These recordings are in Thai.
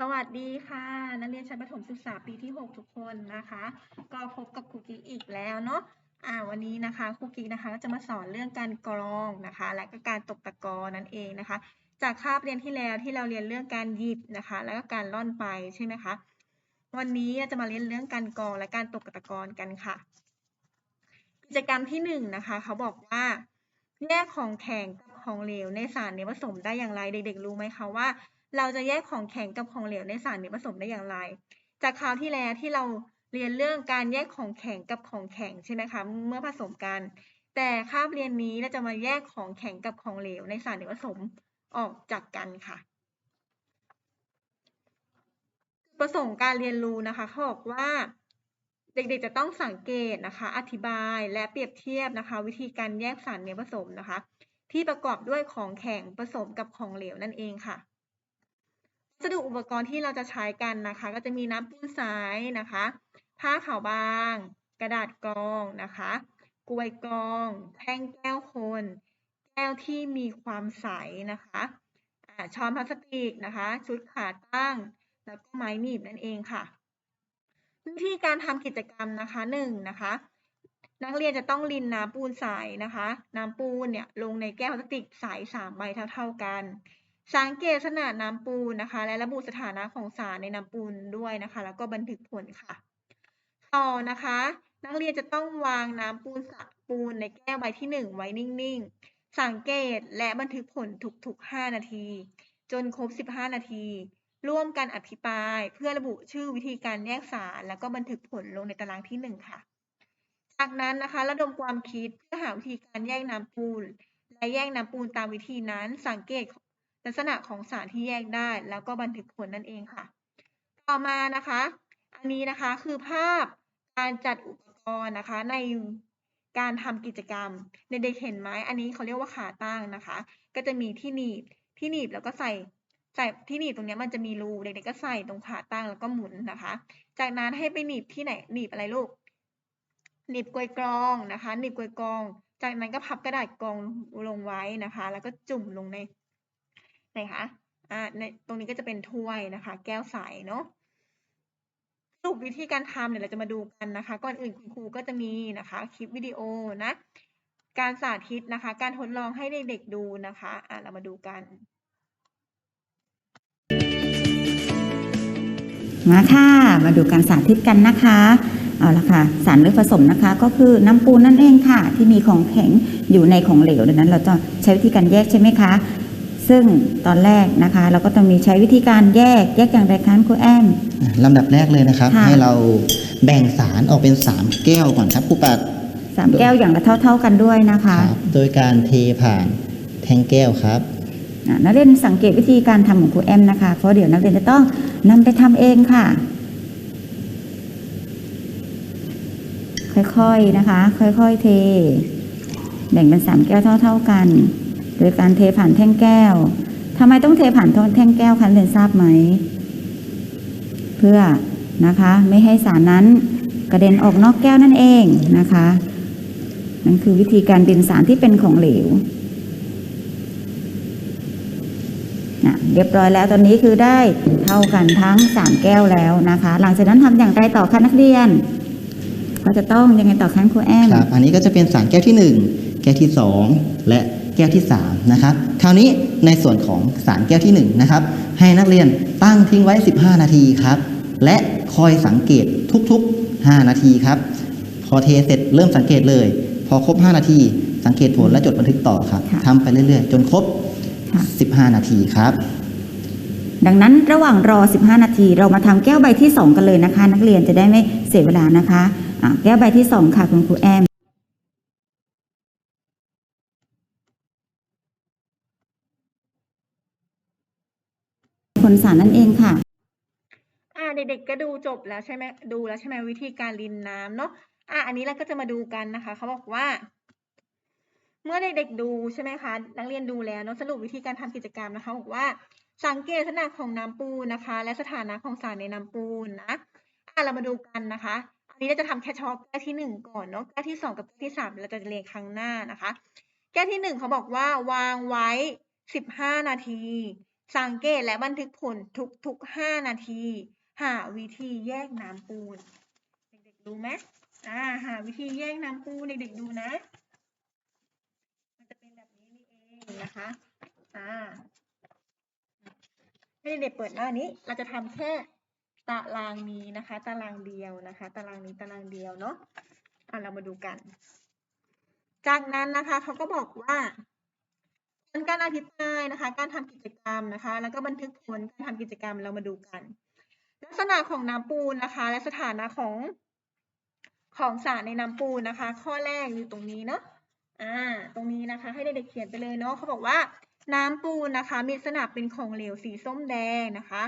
สวัสดีค่ะ นักเรียนชั้นประถมศึกษาปีที่ 6 ทุกคนนะคะ ก็พบกับครูกิ๊กอีกแล้วเนาะอ่าวันนี้นะคะครูกิ๊กนะคะก็จะมาสอนเรื่องการกรองนะคะ และก็การตกตะกอนนั่นเองนะคะ จากคาบเรียนที่แล้วที่เราเรียนเรื่องการหยิบนะคะ แล้วก็การล่อนไปใช่ไหมคะวันนี้จะมาเรียนเรื่องการกรองและการตกตะกอนกันค่ะ กิจกรรมที่หนึ่งนะคะเขาบอกว่าแยกของแข็งกับของเหลวในสารนี้ผสมได้อย่างไรเด็กๆรู้ไหมคะว่า เราจะแยกของแข็งกับของเหลวในสารนี้ผสมได้อย่างไร จากคราวที่แล้วที่เราเรียนเรื่องการแยกของแข็งกับของแข็งใช่ไหมคะเมื่อผสมกัน แต่คาบเรียนนี้เราจะมาแยกของแข็งกับของเหลวในสารนี้ผสมออกจากกันค่ะ ประสงค์การเรียนรู้นะคะเขาบอกว่าเด็กๆจะต้องสังเกตนะคะ อธิบายและเปรียบเทียบนะคะ วิธีการแยกสารเนื้อผสมนะคะ ที่ประกอบด้วยของแข็งผสมกับของเหลวนั่นเองค่ะ สดุอุปกรณ์ที่เราจะใช้กันนะคะ ก็จะมีน้ำปูนสายนะคะ ผ้าขาวบาง กระดาษกรองนะคะ กลวยกรองแท่งแก้วคน แก้วที่มีความใสนะคะช้อนพลาสติกนะคะ ชุดขาตั้ง แล้วก็ไม้หนีบนั่นเองค่ะ วิธีการทำกิจกรรมนะคะหนึ่งนะคะ นักเรียนจะต้องรินน้ำปูนใสนะคะ น้ำปูนเนี่ยลงในแก้วพลาสติกใสสามใบเท่าๆกัน สังเกตขนาดน้ำปูนนะคะ และระบุสถานะของสารในน้ำปูนด้วยนะคะ แล้วก็บันทึกผลค่ะ ต่อนะคะ นักเรียนจะต้องวางน้ำปูนสะปูนในแก้วใบที่หนึ่งไว้นิ่งๆ สังเกตและบันทึกผลทุกๆ 5 นาที จนครบ 15 นาที ร่วมกันอภิปราย เพื่อระบุชื่อวิธีการแยกสาร แล้วก็บันทึกผลลงในตารางที่ 1 ค่ะ จากนั้นนะคะ ระดมความคิดเพื่อหาวิธีการแยกน้ำปูนและแยกน้ำปูนตามวิธีนั้น สังเกต ลักษณะของสารที่แยกได้ แล้วก็บันทึกผลนั่นเองค่ะ ต่อมานะคะ อันนี้นะคะคือภาพการจัดอุปกรณ์นะคะในการทำกิจกรรมเด็กๆเห็นไหมอันนี้เขาเรียกว่าขาตั้งนะคะ ก็จะมีที่หนีบที่หนีบแล้วก็ใส่ใส่ที่หนีบตรงนี้มันจะมีรูเด็กๆก็ใส่ตรงขาตั้งแล้วก็หมุนนะคะ จากนั้นให้ไปหนีบที่ไหนหนีบอะไรลูกหนีบกลวยกรองนะคะหนีบกลวยกรอง จากนั้นก็พับกระดาษกรองลงไว้นะคะ แล้วก็จุ่มลงใน ไหนคะอ่าในตรงนี้ก็จะเป็นถ้วยนะคะ แก้วใสเนาะสรุปวิธีการทำเดี๋ยวเราจะมาดูกันนะคะ ก่อนอื่นคุณครูก็จะมีนะคะคลิปวิดีโอนะ การสาธิตนะคะ การทดลองให้เด็กๆดูนะคะอ่าเรามาดูกันมาค่ะ มาดูการสาธิตกันนะคะ เอาละค่ะ สารเลือกผสมนะคะ ก็คือน้ำปูนนั่นเองค่ะ ที่มีของแข็งอยู่ในของเหลวดังนั้น เราจะใช้วิธีการแยกใช่ไหมคะ ซึ่งตอนแรกนะคะ เราก็ต้องมีใช้วิธีการแยกแยกอย่างไรคะครูแอมลำดับแรกเลยนะครับค่ะให้เราแบ่งสารออกเป็น 3 แก้วก่อนครับผู้ปัดสามแก้วอย่างละเท่า ๆกันด้วยนะคะครับโดยการเทผ่านแทงแก้วครับอะนักเรียนสังเกตวิธีการทำของครูแอมนะคะ เพราะเดี๋ยวนักเรียนจะต้องนำไปทำเองค่ะ ค่อยๆนะคะ ค่อยๆเท แบ่งเป็นสามแก้วเท่า ๆกัน โดยการเทผ่านแท่งแก้วทำไมต้องเทผ่านแท่งแก้วคะนักเรียนทราบไหม เพื่อนะคะไม่ให้สารนั้นกระเด็นออกนอกแก้วนั่นเองนะคะ นั่นคือวิธีการดึงสารที่เป็นของเหลวอะเรียบร้อยแล้วตอนนี้คือได้เท่ากันทั้ง3แก้วแล้วนะคะ หลังจากนั้นทำอย่างไรต่อคะนักเรียน ก็จะต้องยังไงต่อคะครูแอมครับ อันนี้ก็จะเป็นสารแก้วที่1แก้วที่2และ แก้วที่3นะครับคราวนี้ในส่วนของสารแก้วที่1นะครับให้นักเรียนตั้งทิ้งไว้ 15 นาทีครับและคอยสังเกตทุกๆ 5 นาทีครับพอเทเสร็จเริ่มสังเกตเลย พอครบ 5 นาที สังเกตผลและจดบันทึกต่อครับค่ะทำไปเรื่อยๆ จนครบค่ะ15 นาทีครับ ดังนั้นระหว่างรอ 15 นาที เรามาทำแก้วใบที่ 2 กันเลยนะคะ นักเรียนจะได้ไม่เสียเวลานะคะอะแก้วใบที่ 2 ค่ะคุณครูแอม คนสารนั่นเองค่ะอ่าเด็กๆก็ดูจบแล้วใช่ไหมดูแล้วใช่ไหมวิธีการรินน้ำเนาะอ่าอันนี้เราก็จะมาดูกันนะคะเขาบอกว่า เมื่อเด็กๆดูใช่ไหมคะ นักเรียนดูแล้วเนาะสรุปวิธีการทำกิจกรรมนะคะบอกว่าสังเกตลักษณะของน้ำปูนนะคะ และสถานะของสารในน้ำปูนนะอ่าเรามาดูกันนะคะ อันนี้เราจะทำแค่เฉพาะแก้วที่หนึ่งก่อนเนาะแก้วที่สองกับแก้วที่สามเราจะเรียงครั้งหน้านะคะ แก้วที่หนึ่งเขาบอกว่าวางไว้สิบห้านาที สังเกตและบันทึกผลทุกๆ 5 นาที หาวิธีแยกน้ำปูน เด็กๆดูไหมอ่าหาวิธีแยกน้ำปูนเด็กๆดูนะ มันจะเป็นแบบนี้นี่เองนะคะอ่าให้เด็กๆเปิดหน้านี้ เราจะทำแค่ตารางนี้นะคะ ตารางเดียวนะคะ ตารางนี้ตารางเดียวเนาะอะเรามาดูกัน จากนั้นนะคะเขาก็บอกว่า ผลการอภิปรายนะคะ การทำกิจกรรมนะคะ แล้วก็บันทึกผลการทำกิจกรรมเรามาดูกัน ลักษณะของน้ำปูนนะคะ และสถานะของของสารในน้ำปูนนะคะ ข้อแรกอยู่ตรงนี้เนาะอ่าตรงนี้นะคะ ให้เด็กๆเขียนไปเลยเนาะเขาบอกว่าน้ำปูนนะคะ มีลักษณะเป็นของเหลวสีส้มแดงนะคะ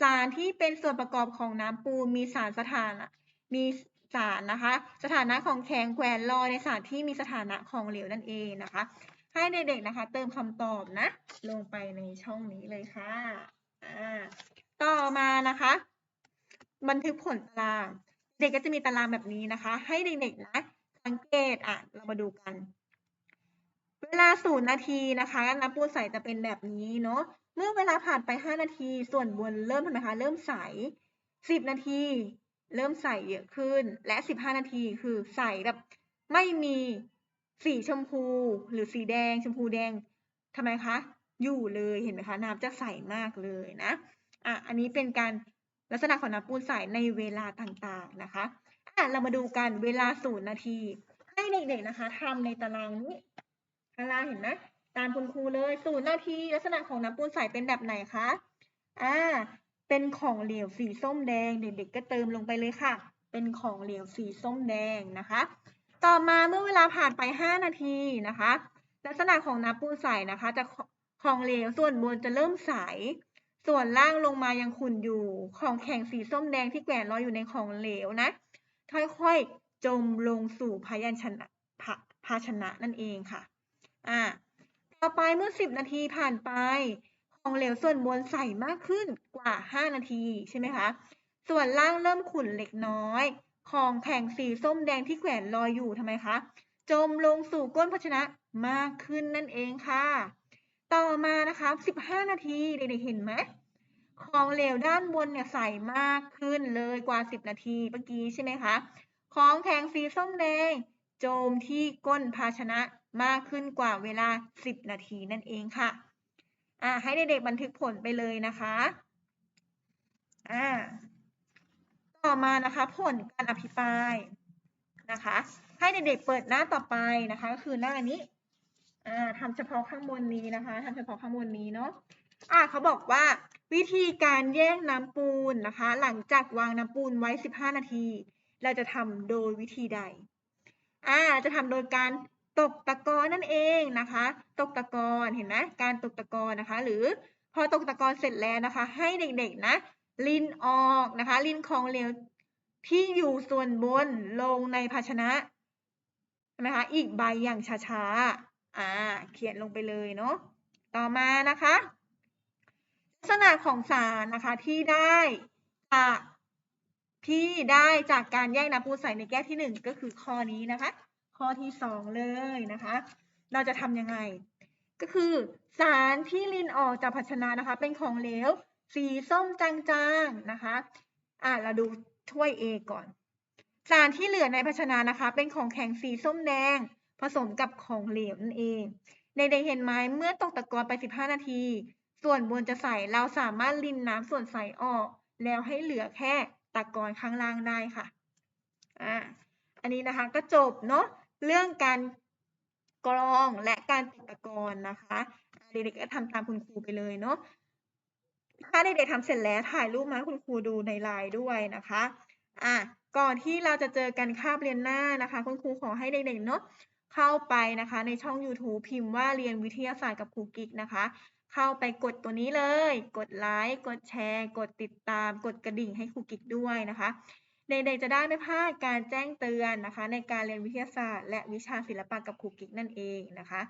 สารที่เป็นส่วนประกอบของน้ำปูนมีสารสถานะมีสารนะคะ สถานะของแข็งแขวนลอยในสารที่มีสถานะของเหลวนั่นเองนะคะ ให้เด็กๆนะคะ เติมคำตอบนะ ลงไปในช่องนี้เลยค่ะอ่าต่อมานะคะ บันทึกผลตาราง เด็กก็จะมีตารางแบบนี้นะคะ ให้เด็กๆนะ สังเกตอะเรามาดูกัน เวลาศูนย์นาทีนะคะน้ำปูใสจะเป็นแบบนี้เนาะเมื่อเวลาผ่านไป 5 นาที ส่วนบนเริ่มทำไมคะ เริ่มใส 10 นาที เริ่มใสเยอะขึ้น และ 15 นาทีคือใสแบบไม่มี สีชมพู หรือสีแดงชมพูแดงทำไมคะ อยู่เลยเห็นไหมคะ น้ำจะใสมากเลยนะอะอันนี้เป็นการลักษณะของน้ำปูนใสในเวลาต่างๆนะคะอะเรามาดูกันเวลาศูนย์นาที ให้เด็กๆนะคะทำในตารางนี้ข้างล่างเห็นไหมตามคุณครูเลยศูนย์นาทีลักษณะของน้ำปูนใสเป็นแบบไหนคะอ่าเป็นของเหลวสีส้มแดง เด็กๆก็เติมลงไปเลยค่ะ เป็นของเหลวสีส้มแดงนะคะ ต่อมาเมื่อเวลาผ่านไป 5 นาทีนะคะ ลักษณะของน้ำปูนใสนะคะ จะของเหลวส่วนบนจะเริ่มใส ส่วนล่างลงมายังขุ่นอยู่ ของแข็งสีส้มแดงที่แกวนลอยอยู่ในของเหลวนะ ค่อยๆ จมลงสู่พยัญชนะภาภาชนะนั่นเองค่ะ อ่า ต่อไปเมื่อ 10 นาทีผ่านไป ของเหลวส่วนบนใสมากขึ้นกว่า 5 นาทีใช่ไหมคะ ส่วนล่างเริ่มขุ่นเล็กน้อย ของแข็งสีส้มแดงที่แขวนลอยอยู่ทำไมคะ จมลงสู่ก้นภาชนะมากขึ้นนั่นเองค่ะ ต่อมานะคะ 15 นาทีเด็กๆเห็นไหมของเหลวด้านบนเนี่ยใสมากขึ้นเลยกว่า 10 นาทีเมื่อกี้ใช่ไหมคะ ของแข็งสีส้มแดงโจมที่ก้นภาชนะมากขึ้นกว่าเวลา 10 นาทีนั่นเองค่ะ อ่าให้เด็กๆบันทึกผลไปเลยนะคะ อ่า ต่อมานะคะผลการอภิปรายนะคะ ให้เด็กๆเปิดหน้าต่อไปนะคะก็คือหน้านี้อ่าทำเฉพาะข้างบนนี้นะคะทำเฉพาะข้างบนนี้เนาะอ่าเขาบอกว่าวิธีการแยกน้ำปูนนะคะ หลังจากวางน้ำปูนไว้ 15 นาที เราจะทำโดยวิธีใดอ่าจะทำโดยการตกตะกอนนั่นเองนะคะ ตกตะกอนเห็นไหมการตกตะกอนนะคะ หรือพอตกตะกอนเสร็จแล้วนะคะ ให้เด็กๆนะ ลินออกนะคะ ลินของเหลวที่อยู่ส่วนบนลงในภาชนะใช่ไหมคะ อีกใบอย่างช้าๆ อ่า เขียนลงไปเลยเนาะ ต่อมานะคะ ลักษณะของสารนะคะที่ได้จากที่ได้จากการแยกน้ำปูนใส่ในแก้วที่หนึ่งก็คือข้อนี้นะคะ ข้อที่สองเลยนะคะ เราจะทำยังไง ก็คือสารที่ลินออกจากภาชนะนะคะ เป็นของเหลว สีส้มจางๆนะคะ อ่าเราดูถ้วย A ก่อน สารที่เหลือในภาชนะนะคะ เป็นของแข็งสีส้มแดง ผสมกับของเหลวนั่นเองในเด็กเห็นไหมเมื่อตกตะกอนไป 15 นาที ส่วนบนจะใสเราสามารถรินน้ำส่วนใสออก แล้วให้เหลือแค่ตะกอนข้างล่างได้ค่ะ อ่า อันนี้นะคะก็จบเนาะเรื่องการกรองและการตกตะกอนนะคะเด็กๆก็ทำตามคุณครูไปเลยเนาะ ถ้าเด็กๆทำเสร็จแล้วถ่ายรูปมาคุณครูดูในไลน์ด้วยนะคะอะก่อนที่เราจะเจอกันคาบเรียนหน้านะคะ คุณครูขอให้เด็กๆเนาะเข้าไปนะคะในช่อง YouTube พิมพ์ว่าเรียนวิทยาศาสตร์กับครูกิ๊กนะคะ เข้าไปกดตัวนี้เลย กดไลค์กดแชร์ กดติดตาม กดกระดิ่งให้ครูกิ๊กด้วยนะคะเด็กๆจะได้ไม่พลาดการแจ้งเตือนนะคะ ในการเรียนวิทยาศาสตร์ และวิชาศิลปะกับครูกิ๊กนั่นเองนะคะ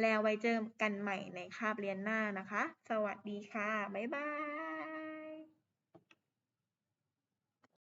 แล้วไว้เจอกันใหม่ในคาบเรียนหน้านะคะ สวัสดีค่ะ บ๊ายบาย